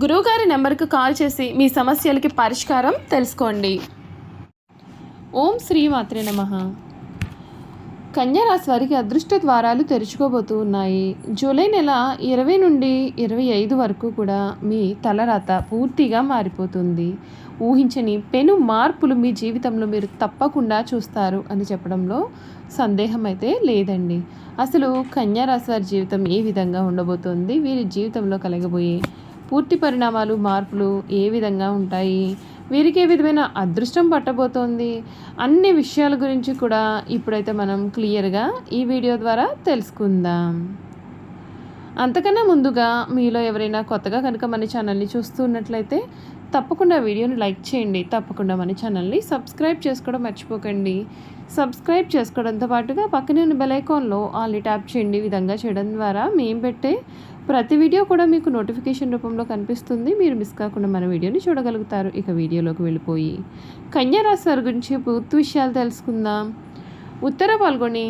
గురువుగారి నెంబర్కు కాల్ చేసి మీ సమస్యలకి పరిష్కారం తెలుసుకోండి. ఓం శ్రీ మాత్రే నమ. కన్యారాశి వారికి అదృష్ట ద్వారాలు తెరుచుకోబోతూ ఉన్నాయి. జూలై నెల ఇరవై నుండి ఇరవై ఐదు వరకు కూడా మీ తలరాత పూర్తిగా మారిపోతుంది. ఊహించని పెను మార్పులు మీ జీవితంలో మీరు తప్పకుండా చూస్తారు అని చెప్పడంలో సందేహం అయితే లేదండి. అసలు కన్యారాశి వారి జీవితం ఏ విధంగా ఉండబోతోంది? వీరి జీవితంలో కలగబోయే పూర్తి పరిణామాలు మార్పులు ఏ విధంగా ఉంటాయి? వీరికి ఏ విధమైన అదృష్టం పట్టబోతోంది? అన్ని విషయాల గురించి కూడా ఇప్పుడైతే మనం క్లియర్గా ఈ వీడియో ద్వారా తెలుసుకుందాం. అంతకన్నా ముందుగా మీలో ఎవరైనా కొత్తగా కనుక మన ఛానల్ని చూస్తున్నట్లయితే తప్పకుండా వీడియోని లైక్ చేయండి. తప్పకుండా మన ఛానల్ని సబ్స్క్రైబ్ చేసుకోవడం మర్చిపోకండి. సబ్స్క్రైబ్ చేసుకోవడంతో పాటుగా పక్కనే ఉన్న బెల్ ఐకాన్లో ఆల్ని ట్యాప్ చేయండి. విధంగా చేయడం ద్వారా మేము పెట్టే ప్రతి వీడియో కూడా మీకు నోటిఫికేషన్ రూపంలో కనిపిస్తుంది. మీరు మిస్ కాకుండా మన వీడియోని చూడగలుగుతారు. ఇక వీడియోలోకి వెళ్ళిపోయి. కన్యారాశి వారి గురించి పూర్తి విషయాలు తెలుసుకుందాం. ఉత్తర పాల్గొని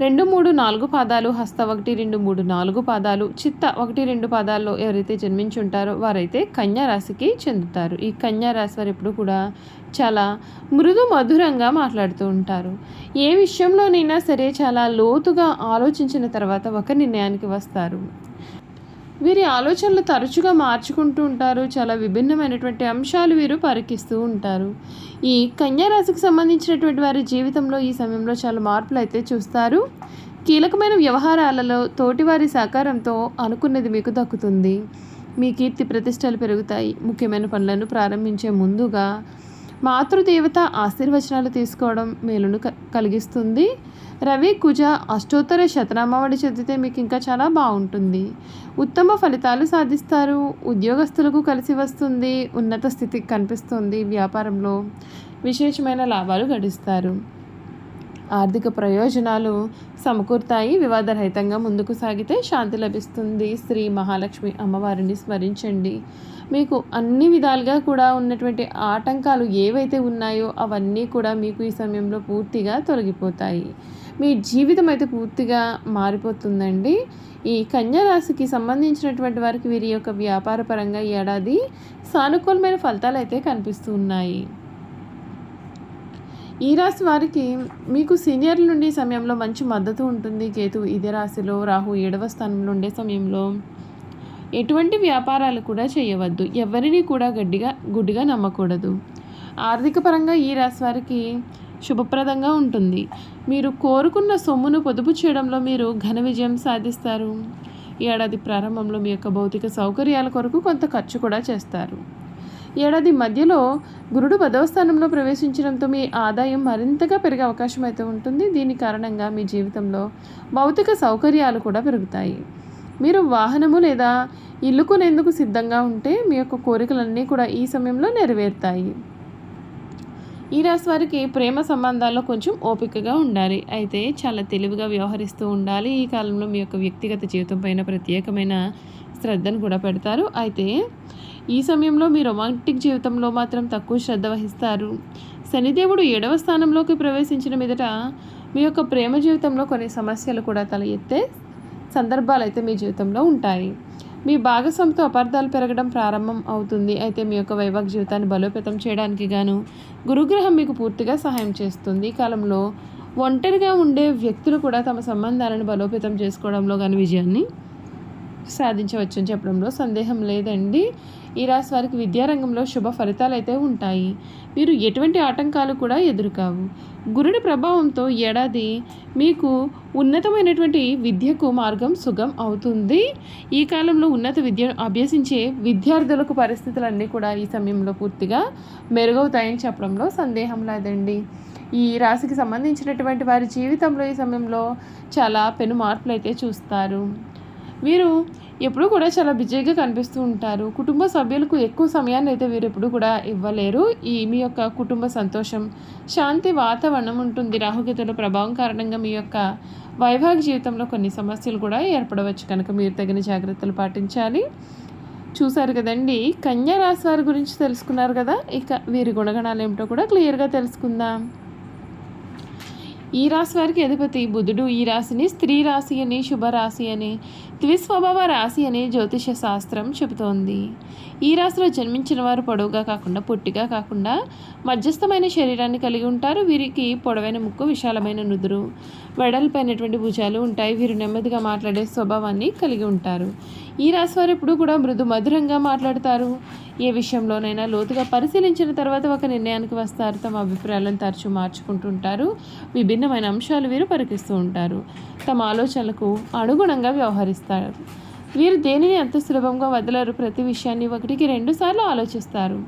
రెండు మూడు నాలుగు పాదాలు హస్త ఒకటి రెండు మూడు నాలుగు పాదాలు చిత్త ఒకటి రెండు పాదాల్లో ఎవరైతే జన్మించి ఉంటారో వారైతే కన్యారాశికి చెందుతారు. ఈ కన్యారాశి వారు ఎప్పుడు కూడా చాలా మృదు మధురంగా మాట్లాడుతూ ఉంటారు. ఏ విషయంలోనైనా సరే చాలా లోతుగా ఆలోచించిన తర్వాత ఒక నిర్ణయానికి వస్తారు. వీరి ఆలోచనలు తరచుగా మార్చుకుంటూ ఉంటారు. చాలా విభిన్నమైనటువంటి అంశాలు వీరు పరికిస్తూ ఉంటారు. ఈ కన్యారాశికి సంబంధించినటువంటి వారి జీవితంలో ఈ సమయంలో చాలా మార్పులు అయితే చూస్తారు. కీలకమైన వ్యవహారాలలో తోటివారి సహకారంతో అనుకున్నది మీకు దక్కుతుంది. మీ కీర్తి ప్రతిష్టలు పెరుగుతాయి. ముఖ్యమైన పనులను ప్రారంభించే ముందుగా మాతృదేవత ఆశీర్వచనాలు తీసుకోవడం మేలును క- కలిగిస్తుంది. రవి కుజ అష్టోత్తర శతనామావళి చదివితే మీకు ఇంకా చాలా బాగుంటుంది. ఉత్తమ ఫలితాలు సాధిస్తారు. ఉద్యోగస్తులకు కలిసి వస్తుంది. ఉన్నత స్థితి కనిపిస్తుంది వ్యాపారంలో. విశేషమైన లాభాలు గడిస్తారు. ఆర్థిక ప్రయోజనాలు సమకూరుతాయి. వివాదరహితంగా ముందుకు సాగితే శాంతి లభిస్తుంది. శ్రీ మహాలక్ష్మి అమ్మవారిని స్మరించండి. మీకు అన్ని విధాలుగా కూడా ఉన్నటువంటి ఆటంకాలు ఏవైతే ఉన్నాయో అవన్నీ కూడా మీకు ఈ సమయంలో పూర్తిగా తొలగిపోతాయి. మీ జీవితం అయితే పూర్తిగా మారిపోతుందండి. ఈ కన్యా రాశికి సంబంధించినటువంటి వారికి వీరి యొక్క వ్యాపార పరంగా ఈ ఏడాది సానుకూలమైన ఫలితాలు అయితే కనిపిస్తూ ఉన్నాయి. ఈ రాశి వారికి మీకు సీనియర్ల నుండి సమయంలో మంచి మద్దతు ఉంటుంది. కేతు ఇదే రాశిలో రాహు ఏడవ స్థానంలో ఉండే సమయంలో ఎటువంటి వ్యాపారాలు కూడా చేయవద్దు. ఎవరిని కూడా గడ్డిగా గుడ్డిగా నమ్మకూడదు. ఆర్థిక పరంగా ఈ రాశి వారికి శుభప్రదంగా ఉంటుంది. మీరు కోరుకున్న సొమ్మును పొదుపు చేయడంలో మీరు ఘన విజయం సాధిస్తారు. ఈ ఏడాది ప్రారంభంలో మీ యొక్క భౌతిక సౌకర్యాల కొరకు కొంత ఖర్చు కూడా చేస్తారు. ఏడాది మధ్యలో గురుడు పదవ స్థానంలో ప్రవేశించడంతో మీ ఆదాయం మరింతగా పెరిగే అవకాశం అయితే ఉంటుంది. దీని కారణంగా మీ జీవితంలో భౌతిక సౌకర్యాలు కూడా పెరుగుతాయి. మీరు వాహనము లేదా ఇల్లు కొనేందుకు సిద్ధంగా ఉంటే మీ యొక్క కోరికలన్నీ కూడా ఈ సమయంలో నెరవేరుతాయి. ఈ రాశి వారికి ప్రేమ సంబంధాల్లో కొంచెం ఓపికగా ఉండాలి. అయితే చాలా తెలివిగా వ్యవహరిస్తూ ఉండాలి. ఈ కాలంలో మీ యొక్క వ్యక్తిగత జీవితం పైన ప్రత్యేకమైన శ్రద్ధను కూడా పెడతారు. అయితే ఈ సమయంలో మీ రొమాంటిక్ జీవితంలో మాత్రం తక్కువ శ్రద్ధ వహిస్తారు. శనిదేవుడు ఏడవ స్థానంలోకి ప్రవేశించిన మీదట మీ యొక్క ప్రేమ జీవితంలో కొన్ని సమస్యలు కూడా తల ఎత్తే సందర్భాలు అయితే మీ జీవితంలో ఉంటాయి. మీ భాగస్వామితో అపార్థాలు పెరగడం ప్రారంభం అవుతుంది. అయితే మీ యొక్క వైవాహిక జీవితాన్ని బలోపేతం చేయడానికి గాను గురుగ్రహం మీకు పూర్తిగా సహాయం చేస్తుంది. ఈ కాలంలో ఒంటరిగా ఉండే వ్యక్తులు కూడా తమ సంబంధాలను బలోపేతం చేసుకోవడంలో కానీ విజయాన్ని సాధించవచ్చు అని చెప్పడంలో సందేహం లేదండి. ఈ రాశి వారికి విద్యారంగంలో శుభ ఫలితాలు అయితే ఉంటాయి. మీరు ఎటువంటి ఆటంకాలు కూడా ఎదురుకావు. గురుడి ప్రభావంతో ఏడాది మీకు ఉన్నతమైనటువంటి విద్యకు మార్గం సుగం అవుతుంది. ఈ కాలంలో ఉన్నత విద్య అభ్యసించే విద్యార్థులకు పరిస్థితులన్నీ కూడా ఈ సమయంలో పూర్తిగా మెరుగవుతాయని చెప్పడంలో సందేహం లేదండి. ఈ రాశికి సంబంధించినటువంటి వారి జీవితంలో ఈ సమయంలో చాలా పెను మార్పులు అయితే చూస్తారు. వీరు ఎప్పుడూ కూడా చాలా బిజీగా కనిపిస్తూ ఉంటారు. కుటుంబ సభ్యులకు ఎక్కువ సమయాన్ని అయితే వీరు ఎప్పుడు కూడా ఇవ్వలేరు. ఈ మీ యొక్క కుటుంబ సంతోషం శాంతి వాతావరణం ఉంటుంది. రాహుకేతుల ప్రభావం కారణంగా మీ యొక్క వైవాహిక జీవితంలో కొన్ని సమస్యలు కూడా ఏర్పడవచ్చు కనుక మీరు తగిన జాగ్రత్తలు పాటించాలి. చూశారు కదండి కన్యా రాశి వారి గురించి తెలుసుకున్నారు కదా? ఇక వీరి గుణగణాలు ఏమిటో కూడా క్లియర్గా తెలుసుకుందాం. ఈ రాశి వారికి అధిపతి బుధుడు. ఈ రాశిని స్త్రీ రాశి అని శుభరాశి అని ద్విస్వభావ రాశి అని జ్యోతిష శాస్త్రం చెబుతోంది. ఈ రాశిలో జన్మించిన వారు పొడవుగా కాకుండా పొట్టిగా కాకుండా మధ్యస్థమైన శరీరాన్ని కలిగి ఉంటారు. వీరికి పొడవైన ముక్కు విశాలమైన నుదురు వెడల్పైనటువంటి భుజాలు ఉంటాయి. వీరు నెమ్మదిగా మాట్లాడే స్వభావాన్ని కలిగి ఉంటారు. ఈ రాశి వారు కూడా మృదు మధురంగా మాట్లాడతారు. ఏ విషయంలోనైనా లోతుగా పరిశీలించిన తర్వాత ఒక నిర్ణయానికి వస్తారు. తమ అభిప్రాయాలను తరచూ మార్చుకుంటుంటారు. విభిన్నమైన అంశాలు వీరు పరికిస్తూ ఉంటారు. తమ ఆలోచనలకు అనుగుణంగా వ్యవహరిస్తారు. వీరు దేనిని అంత సులభంగా వదలరు? ప్రతి విషయాన్ని ఒకటికి రెండుసార్లు ఆలోచిస్తారు.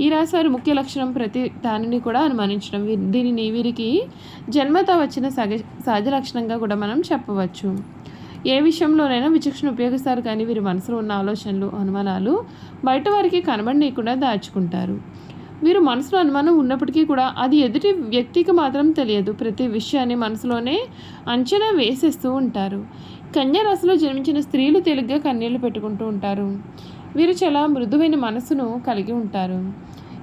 ఈ రాశి వారి ముఖ్య లక్షణం ప్రతి దానిని కూడా అనుమానించడం. దీనిని వీరికి జన్మత వచ్చిన సహజ సహజ లక్షణంగా కూడా మనం చెప్పవచ్చు. ఏ విషయంలోనైనా విచక్షణ ఉపయోగిస్తారు కానీ వీరి మనసులో ఉన్న ఆలోచనలు అనుమానాలు బయట వారికి కనబడనీయకుండా దాచుకుంటారు. వీరు మనసులో అనుమానం ఉన్నప్పటికీ కూడా అది ఎదుటి వ్యక్తికి మాత్రం తెలియదు. ప్రతి విషయాన్ని మనసులోనే అంచనా వేసేస్తూ ఉంటారు. కన్యారాశిలో జన్మించిన స్త్రీలు తెలుగ్గా కన్నీళ్ళు పెట్టుకుంటూ ఉంటారు. వీరు చాలా మృదువైన మనసును కలిగి ఉంటారు.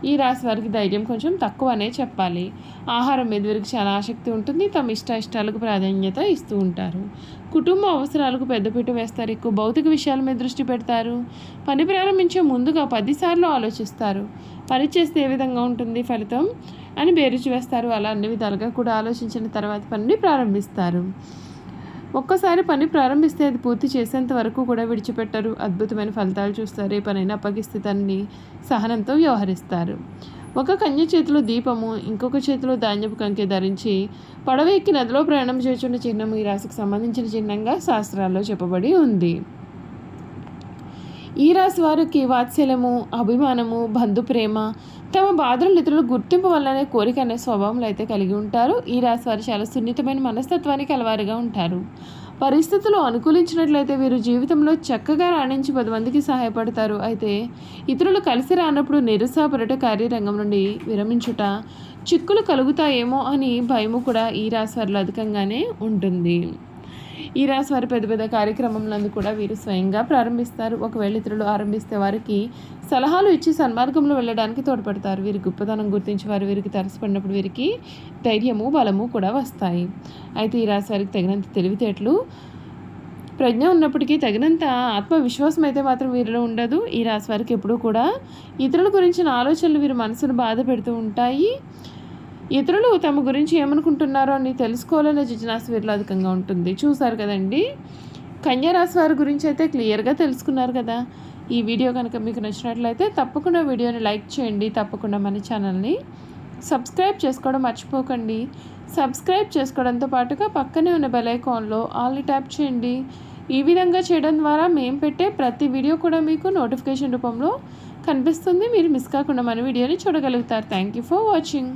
ఈ రాశి వారికి ధైర్యం కొంచెం తక్కువనే చెప్పాలి. ఆహారం మీద వీరికి చాలా ఆసక్తి ఉంటుంది. తమ ఇష్ట ఇష్టాలకు ప్రాధాన్యత ఇస్తూ ఉంటారు. కుటుంబ అవసరాలకు పెద్దపీట వేస్తారు. ఎక్కువ భౌతిక విషయాల మీద దృష్టి పెడతారు. పని ప్రారంభించే ముందుగా పదిసార్లు ఆలోచిస్తారు. పని చేస్తే ఏ విధంగా ఉంటుంది ఫలితం అని బేరుచి వేస్తారు. అలా అన్ని విధాలుగా కూడా ఆలోచించిన తర్వాత పనిని ప్రారంభిస్తారు. ఒక్కసారి పని ప్రారంభిస్తే అది పూర్తి చేసేంత వరకు కూడా విడిచిపెట్టరు. అద్భుతమైన ఫలితాలు చూస్తారు. ఏ పనైనా అప్పగిస్తే దాన్ని సహనంతో వ్యవహరిస్తారు. ఒక కన్య చేతిలో దీపము ఇంకొక చేతిలో ధాన్యపు కంకె ధరించి పడవ ఎక్కి నదిలో ప్రయాణం చేస్తున్న చిహ్నం ఈ రాశికి సంబంధించిన చిహ్నంగా శాస్త్రాల్లో చెప్పబడి ఉంది. ఈ రాశి వారికి వాత్సల్యము అభిమానము బంధు ప్రేమ తమ బాధలు ఇతరులు గుర్తింపు వల్లనే కోరిక అనే స్వభావంలో అయితే కలిగి ఉంటారు. ఈ రాశి వారు చాలా సున్నితమైన మనస్తత్వానికి అలవారుగా ఉంటారు. పరిస్థితులు అనుకూలించినట్లయితే వీరు జీవితంలో చక్కగా రాణించి పది మందికి సహాయపడతారు. అయితే ఇతరులు కలిసి రానప్పుడు నిరుసాపరట కార్యరంగం నుండి విరమించుట చిక్కులు కలుగుతాయేమో అని భయము కూడా ఈ రాశి వారిలో అధికంగానే ఉంటుంది. ఈ రాశి వారి పెద్ద పెద్ద కార్యక్రమంలో కూడా వీరు స్వయంగా ప్రారంభిస్తారు. ఒకవేళ ఇతరులు ఆరంభిస్తే వారికి సలహాలు ఇచ్చి సన్మార్గంలో వెళ్ళడానికి తోడ్పడతారు. వీరి గొప్పతనం గుర్తించి వారు వీరికి తరసపడినప్పుడు వీరికి ధైర్యము బలము కూడా వస్తాయి. అయితే ఈ రాశి వారికి తగినంత తెలివితేటలు ప్రజ్ఞ ఉన్నప్పటికీ తగినంత ఆత్మవిశ్వాసం అయితే మాత్రం వీరిలో ఉండదు. ఈ రాశి వారికి ఎప్పుడూ కూడా ఇతరుల గురించిన ఆలోచనలు వీరి మనసును బాధ పెడుతూ ఉంటాయి. ఇతరులు తమ గురించి ఏమనుకుంటున్నారో అని తెలుసుకోవాలనే జిజ్ఞాస వీరిలో అధికంగా ఉంటుంది. చూసారు కదండి? కన్యారాశి వారి గురించి అయితే క్లియర్గా తెలుసుకున్నారు కదా. ఈ వీడియో కనుక మీకు నచ్చినట్లయితే తప్పకుండా వీడియోని లైక్ చేయండి. తప్పకుండా మన ఛానల్ని సబ్స్క్రైబ్ చేసుకోవడం మర్చిపోకండి. సబ్స్క్రైబ్ చేసుకోవడంతో పాటుగా పక్కనే ఉన్న బెల్ ఐకాన్లో ఆల్ని ట్యాప్ చేయండి. ఈ విధంగా చేయడం ద్వారా మేము పెట్టే ప్రతి వీడియో కూడా మీకు నోటిఫికేషన్ రూపంలో కనిపిస్తుంది. మీరు మిస్ కాకుండా మన వీడియోని చూడగలుగుతారు. Thank you for watching.